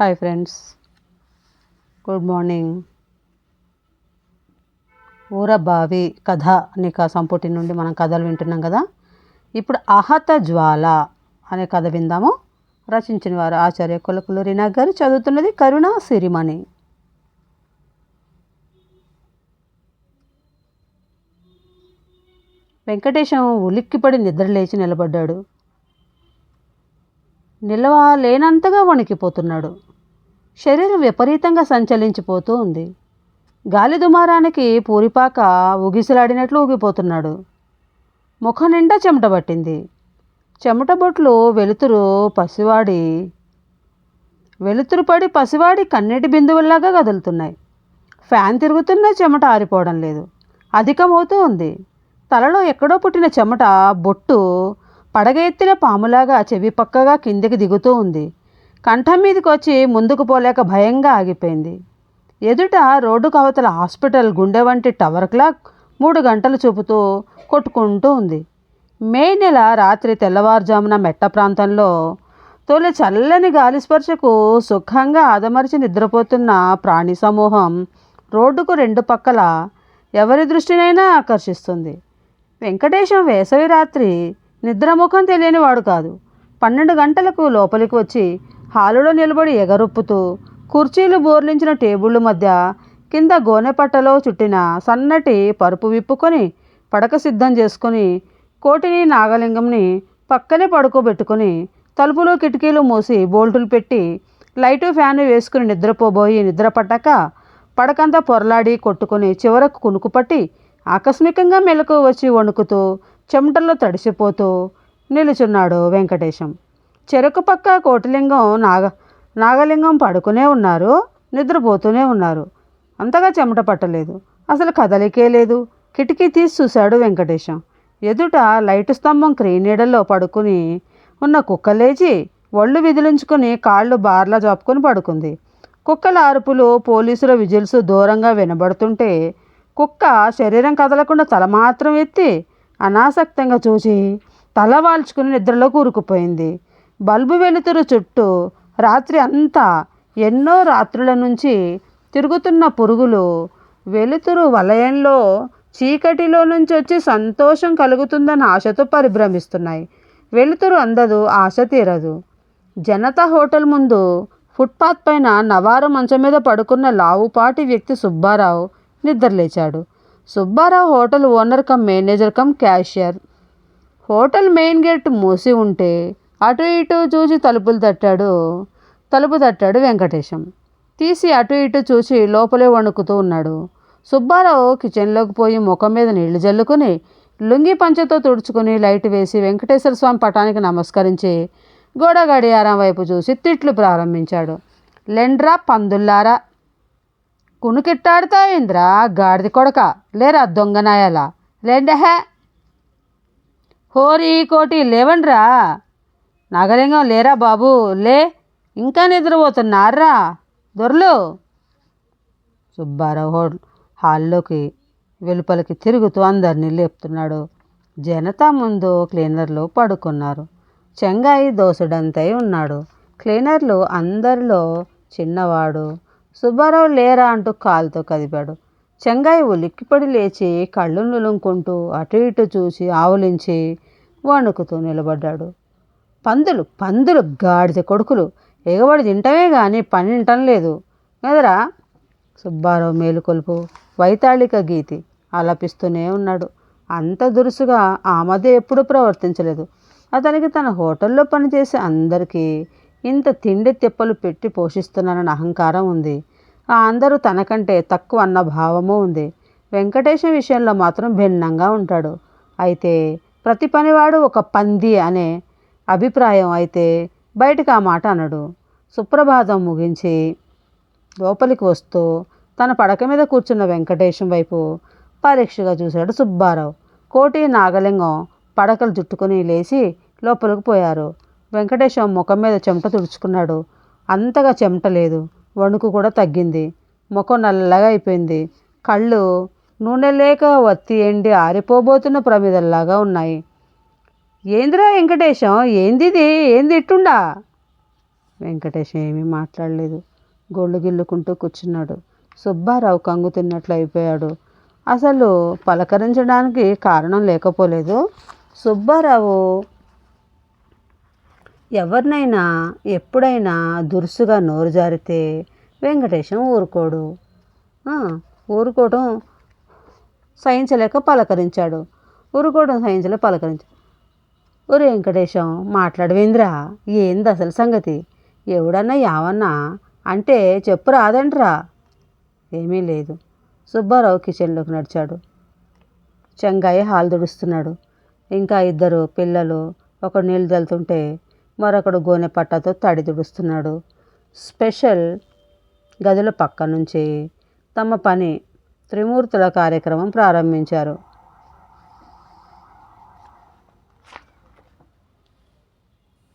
Hi friends good morning ఊరబావి కథ అనే క సంపుటి నుండి మనం కథలు వింటున్నాం కదా. ఇప్పుడు అహత జ్వాల అనే కథ విందాము. రచించిన వారు ఆచార్య కులకులు రీనా గారు చదువుతున్నది కరుణ సిరిమణి. వెంకటేశం ఉలిక్కిపడి నిద్రలేచి నిలబడ్డాడు. నిల్వ లేనంతగా వణికిపోతున్నాడు. శరీరం విపరీతంగా సంచలించిపోతూ ఉంది. గాలి దుమారానికి పూరిపాక ఊగిసలాడినట్లు ఊగిపోతున్నాడు. ముఖం నిండా చెమట పట్టింది. చెమట బొట్లు వెలుతురు పసివాడి వెలుతురు పడి పసివాడి కన్నీటి బిందువుల్లాగా కదులుతున్నాయి. ఫ్యాన్ తిరుగుతున్నా చెమట ఆరిపోవడం లేదు. అధికమవుతూ ఉంది. తలలో ఎక్కడో పుట్టిన చెమట బొట్టు పడగ ఎత్తిన పాములాగా చెవి పక్కగా కిందికి దిగుతూ ఉంది. కంఠం మీదకి వచ్చి ముందుకు పోలేక భయంగా ఆగిపోయింది. ఎదుట రోడ్డు కవతల హాస్పిటల్ గుండె వంటి టవర్ క్లాక్ మూడు గంటలు చూపుతూ కొట్టుకుంటూ ఉంది. మే నెల రాత్రి తెల్లవారుజామున మెట్ట ప్రాంతంలో తొలి చల్లని గాలి స్పర్శకు సుఖంగా ఆదమరిచి నిద్రపోతున్న ప్రాణి సమూహం రోడ్డుకు రెండు పక్కల ఎవరి దృష్టినైనా ఆకర్షిస్తుంది. వెంకటేశం వేసవి రాత్రి నిద్రముఖం తెలియని వాడు కాదు. పన్నెండు గంటలకు లోపలికి వచ్చి హాలులో నిలబడి ఎగరొప్పుతూ కుర్చీలు బోర్లించిన టేబుళ్ళ మధ్య కింద గోనెపట్టలో చుట్టిన సన్నటి పరుపు విప్పుకొని పడక సిద్ధం చేసుకొని కోటిని నాగలింగంని పక్కనే పడుకోబెట్టుకొని తలుపులు కిటికీలు మూసి బోల్టులు పెట్టి లైటు ఫ్యాను వేసుకుని నిద్రపోబోయి నిద్రపట్టక పడకంతా పొరలాడి కొట్టుకొని చివరకు కునుకుపట్టి ఆకస్మికంగా మెలకు వచ్చి వణుకుతూ చెమటల్లో తడిసిపోతూ నిలుచున్నాడు వెంకటేశం. చెరుకు పక్క కోటిలింగం నాగ నాగలింగం పడుకునే ఉన్నారు నిద్రపోతూనే ఉన్నారు. అంతగా చెమట పట్టలేదు. అసలు కదలికే లేదు. కిటికీ తీసి చూశాడు వెంకటేశం. ఎదుట లైటు స్తంభం క్రీనీడల్లో పడుకుని ఉన్న కుక్క లేచి ఒళ్ళు విదిలించుకుని కాళ్ళు బార్లా జాపుకొని పడుకుంది. కుక్కల అరుపులు పోలీసుల విజిల్స్ దూరంగా వినబడుతుంటే కుక్క శరీరం కదలకుండా తల మాత్రం ఎత్తి అనాసక్తంగా చూసి తల వాల్చుకుని నిద్రలో కూరుకుపోయింది. బల్బు వెలుతురు చుట్టూ రాత్రి అంతా ఎన్నో రాత్రుల నుంచి తిరుగుతున్న పురుగులు వెలుతురు వలయంలో చీకటిలో నుంచి వచ్చి సంతోషం కలుగుతుందన్న ఆశతో పరిభ్రమిస్తున్నాయి. వెలుతురు అందదు ఆశ తీరదు. జనతా హోటల్ ముందు ఫుట్పాత్ పైన నవారు మంచం మీద పడుకున్న లావుపాటి వ్యక్తి Subbarao నిద్రలేచాడు. Subbarao hotel owner cum manager cum cashier. Hotel main gate మూసి ఉంటే అటు ఇటు చూసి తలుపులు తట్టాడు. తలుపు తట్టాడు వెంకటేశం. తీసి అటు ఇటు చూసి లోపలే వణుకుతూ ఉన్నాడు. సుబ్బారావు కిచెన్లోకి పోయి ముఖం మీద నీళ్ళు జల్లుకుని లుంగి పంచతో తుడుచుకుని లైట్ వేసి వెంకటేశ్వర స్వామి పటానికి నమస్కరించి గోడ గడియారం వైపు చూసి తిట్లు ప్రారంభించాడు. లెండ్రా పందుల్లారా! కునుకిట్టాడుతా ఇంద్రా? గాడిది కొడక! లేరా దొంగనాయాల లేండహే! హోరీ కోటి లేవండ్రా! నాగలింగం లేరా బాబు? లే ఇంకా నిద్రపోతున్నారా? దొరలు. సుబ్బారావు హో హాల్లోకి వెలుపలికి తిరుగుతూ అందరినీ లేపుతున్నాడు. జనతా ముందు క్లీనర్లు పడుకున్నారు. చెంగాయి దోసుడంతై ఉన్నాడు. క్లీనర్లు అందరిలో చిన్నవాడు. సుబ్బారావు లేరా అంటూ కాలుతో కదిపాడు. చెంగాయి ఉలిక్కిపడి లేచి కళ్ళు నులుంకుంటూ అటు ఇటు చూసి ఆవులించి వణుకుతూ నిలబడ్డాడు. పందులు పందులు గాడిద కొడుకులు. ఎగబడి తింటమే కానీ పని తింటం లేదు. కదరా? సుబ్బారావు మేలుకొలుపు వైతాళిక గీతి ఆలపిస్తూనే ఉన్నాడు. అంత దురుసుగా ఆ మధ్య ఎప్పుడూ ప్రవర్తించలేదు. అతనికి తన హోటల్లో పనిచేసే అందరికీ ఇంత తిండి తిప్పలు పెట్టి పోషిస్తున్నానని అహంకారం ఉంది. ఆ అందరూ తనకంటే తక్కువ అన్న భావము ఉంది. వెంకటేశం విషయంలో మాత్రం భిన్నంగా ఉంటాడు. అయితే ప్రతి పనివాడు ఒక పంది అనే అభిప్రాయం అయితే బయటకు ఆ మాట అనడు. సుప్రభాతం ముగించి లోపలికి వస్తూ తన పడక మీద కూర్చున్న వెంకటేశం వైపు పరీక్షగా చూశాడు సుబ్బారావు. కోటి నాగలింగం పడకలు జుట్టుకుని లేచి లోపలికి పోయారు. వెంకటేశం ముఖం మీద చెమట తుడుచుకున్నాడు. అంతగా చెమట లేదు. వణుకు కూడా తగ్గింది. ముఖం నల్లగా అయిపోయింది. కళ్ళు నూనె లేక వత్తి ఎండి ఆరిపోబోతున్న ప్రమిదల్లాగా ఉన్నాయి. ఏందిరా వెంకటేశం? ఏందిది? ఏంది ఇట్టుండా? వెంకటేష్ ఏమీ మాట్లాడలేదు. గొళ్ళు గిల్లుకుంటూ కూర్చున్నాడు. సుబ్బారావు కంగు తిన్నట్లు అయిపోయాడు. అసలు పలకరించడానికి కారణం లేకపోలేదు. సుబ్బారావు ఎవరినైనా ఎప్పుడైనా దురుసుగా నోరు జారితే వెంకటేశం ఊరుకోడు. ఊరుకోవడం సహించలేక పలకరించాడు. ఊరుకోవడం సహించలేక పలకరించాడు ఒరే వెంకటేశం మాట్లాడవేందిరా ఏంది అసలు సంగతి? ఎవడన్నా యావన్నా? అంటే చెప్పు రాదంట్రా. ఏమీ లేదు. సుబ్బారావు కిచెన్లోకి నడిచాడు. చెంగాయి హాల్ దుడుస్తున్నాడు. ఇంకా ఇద్దరు పిల్లలు ఒకడు నీళ్ళు చల్లుతుంటే మరొకడు గోనె పట్టతో తడి దుడుస్తున్నాడు. స్పెషల్ గదుల పక్క నుంచి తమ పని త్రిమూర్తుల కార్యక్రమం ప్రారంభించారు.